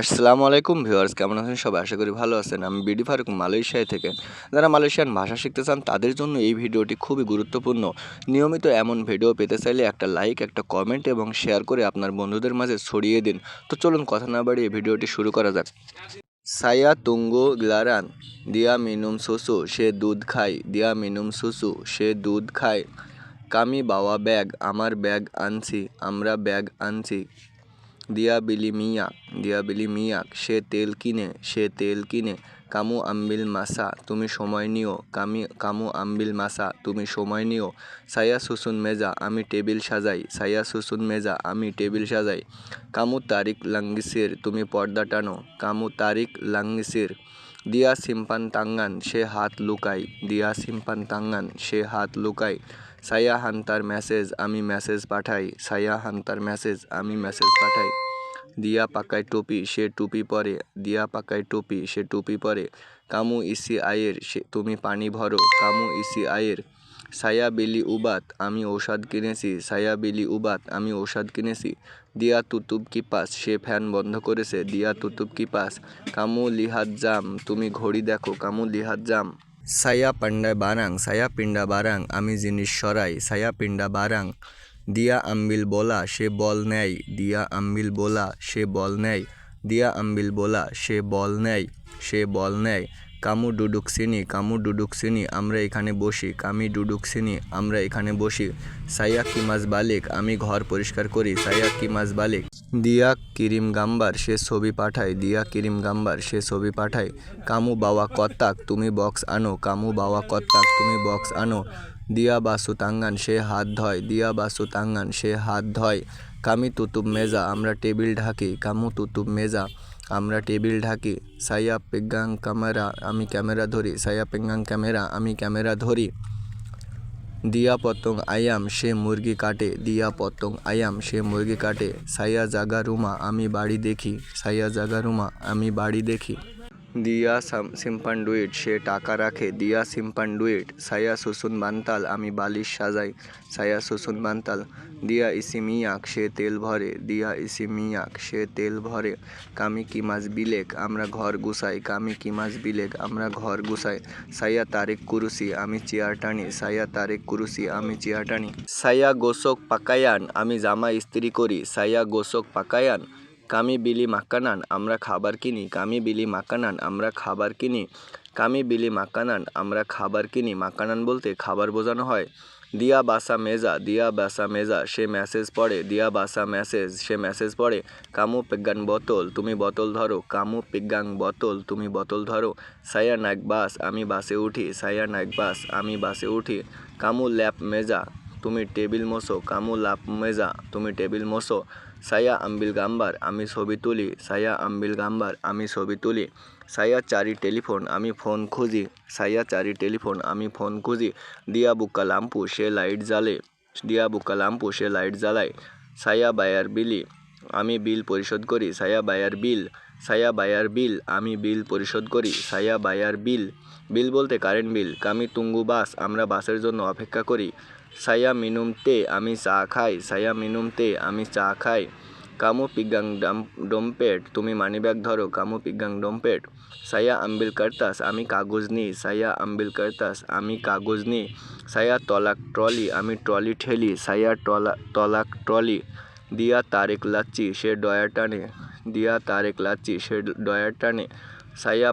আসসালামু আলাইকুম ভিউয়ার্স, কেমন আছেন সবাই? আশা করি ভালো আছেন। আমি বিডি ফারুক, মালয়েশিয়া থেকে। যারা মালয়েশিয়ান ভাষা শিখতে চান, তাদের জন্য এই ভিডিওটি খুবই গুরুত্বপূর্ণ। নিয়মিত এমন ভিডিও পেতে চাইলে একটা লাইক, একটা কমেন্ট এবং শেয়ার করে আপনার বন্ধুদের মাঝে ছড়িয়ে দিন। তো চলুন কথা না বাড়িয়ে ভিডিওটি শুরু করা যাক। সায়া তুঙ্গু গ্লারান, দিয়া মিনুম সুসু, সে দুধ খায়। দিয়া মিনুম সুসু, সে দুধ খায়। কামি বাওয়া ব্যাগ, আমার ব্যাগ আনছি, আমরা ব্যাগ আনছি। দিয়া বিলি মিয়াক দিয়া বিলি মিয়াক সে তেল কিনে, সে তেল কিনে, কামু আম্বিল মাসা তুমি সময় নিও, কামি, কামু আম্বিল মাসা তুমি সময় নিও সায়া সুসুন মেজা, আমি টেবিল সাজাই সায়া সুসুন মেজা, আমি টেবিল সাজাই, কামু তারিক লাঙ্গিসির তুমি পর্দা টানো, কামু তারিক লাঙ্গিসির দিয়া সিম্পান তাঙ্গান সে হাত লুকাই, দিয়া সিম্পান তাঙ্গান সে হাত লুকাই সায়া হান্তার মেসেজ আমি মেসেজ পাঠাই সায়া হান্তার মেসেজ আমি মেসেজ পাঠাই। দিয়া পাকায় টুপি, সে টুপি পরে, দিয়া পাকায় টুপি, সে টুপি পরে, কামু ইসি আয়ের সে, তুমি পানি ভরো, কামু ইসি আয়ের সায়া বিলি উবাত, আমি ঔষধ কিনেছি। সায়া বিলি উবাত, আমি ঔষধ কিনেছি। দিয়া তুতুব কি পাস? সে ফ্যান বন্ধ করেছে। দিয়া তুতুব কি পাস? কামু লিহাত জাম, তুমি ঘড়ি দেখো, কামু লিহাত জাম। সায়া পান্ডায় বারাং, সায়া পিন্ডা বারাং, আমি জিনিস সরাই। সায়া পিন্ডা বারাং, দিয়া আম্বিল বলা, সে বল নেয়। দিয়া আম্বিল বলা, সে বল নেয়। দিয়া আম্বিল বলা, সে বল নেয়। সে বল নেয়। কামু ডুডুক সিনি, কামু ডুডুক সিনি, আমরা এখানে বসি। কামি ডুডুক সিনি, আমরা এখানে বসি। সাইয়া কিমাজ বালিক, আমি ঘর পরিষ্কার করি। সাইয়া কিমাজ বালিক। দিয়া কিরিম গাম্বার, সে ছবি পাঠায়। দিয়া কিরিম গাম্বার, সে ছবি পাঠায়। কামু বাওয়া কত্তাক, তুমি বক্স আনো। কামু বাওয়া কত্তাক, তুমি বক্স আনো। দিয়া বাসু তাঙ্গান, সে হাত ধয়। দিয়া বাসু তাঙ্গান, সে হাত ধয়। কামি তুতুব মেজা, আমরা টেবিল ঢাকি। কামু তুতুব মেজা আমরা টেবিল ঢাকি, সাইয়া পেগাং ক্যামেরা, আমি ক্যামেরা ধরি, সাইয়া পেগাং ক্যামেরা, আমি ক্যামেরা ধরি। দিয়া পতং আয়াম, সে মুরগি কাটে, দিয়া পতং আয়াম, সে মুরগি কাটে। সাইয়া জাগা রুমা, আমি বাড়ি দেখি, সাইয়া জাগা রুমা, আমি বাড়ি দেখি। দিয়া সাম- সিম্পান্ডুইট সে টাকা রাখে। দিয়া সিম্পান্ডুইট সায়া সুসুন বান্তাল, আমি বালিশ সাজাই। সায়া সুসুন বান্তাল, দিয়া ইসিমিয়াক, সে তেল ভরে। দিয়া ইসিমিয়াক, সে তেল ভরে। কামি কি মাছ বিলেক, আমরা ঘর গুছাই। কামি কি মাছ বিলেক, আমরা ঘর গুছাই। সাইয়া তারেক কুরুসি আমি চেয়ার টানি। সাইয়া তারেক কুরুসি আমি চেয়ার টানি। সাইয়া গোসক পাকায়ান, আমি জামা ইস্ত্রি করি। সাইয়া গোসক পাকায়ান কামি বিলি মাক্কানান, আমরা খাবার কিনি। কামি বিলি মাক্কানান, আমরা খাবার কিনি। কামি বিলি মাক্কানান, আমরা খাবার কিনি। মাক্কানান বলতে খাবার বোঝানো হয়। দিয়া বাসা মেজা, দিয়া বাসা মেজা, সে মেসেজ পড়ে। দিয়া বাসা মেসেজ সে মেসেজ পড়ে। কামু পেগান বোতল, তুমি বোতল ধরো। কামু পেগাং বোতল, তুমি বোতল ধরো। সায়া নাক বাস আমি বাসে উঠি। সায়া নাক বাস আমি বাসে উঠি। কামু ল্যাপ মেজা তুমি টেবিল মোসো কামু লাপ মেজা, তুমি টেবিল মোসো সায়া আম্বিল গাম্বার, আমি ছবি তুলি। সায়া আম্বিল গাম্বার, আমি ছবি তুলি। সায়া চারি টেলিফোন, আমি ফোন খুঁজি। সায়া চারি টেলিফোন, আমি ফোন খুঁজি। দিয়া বুকা লাম্পু, সে লাইট জ্বালে। দিয়া বুকা লাম্পু, সে লাইট জ্বালায়। সায়া বায়ার বিলি, আমি বিল পরিশোধ করি। সায়া বায়ার বিল সায়া বায়ার বিল, আমি বিল পরিশোধ করি। সায়া বায়ার বিল বিল বলতে কারেন্ট বিল। কামি তুঙ্গু বাস, আমরা বাসের জন্য অপেক্ষা করি। সায়া মিনুম তে আমি চা খাই সায়া মিনুম তে আমি চা খাই কামু পিগাং ডাম ডোমপেট তুমি মানিব্যাগ ধরো কামু পিগাং ডোমপেট সায়া আম্বিল কার্তাস আমি কাগজ নিই সায়া আম্বিল কার্তাস আমি কাগজ নিই সায়া তলাক ট্রলি আমি ট্রলি ঠেলি সায়া টলা তলাক ট্রলি দিয়া তারেক লাচ্ছি সে ডয়ার টানে দিয়া তারেক লাচ্ছি সে ডয়ার টানে সায়া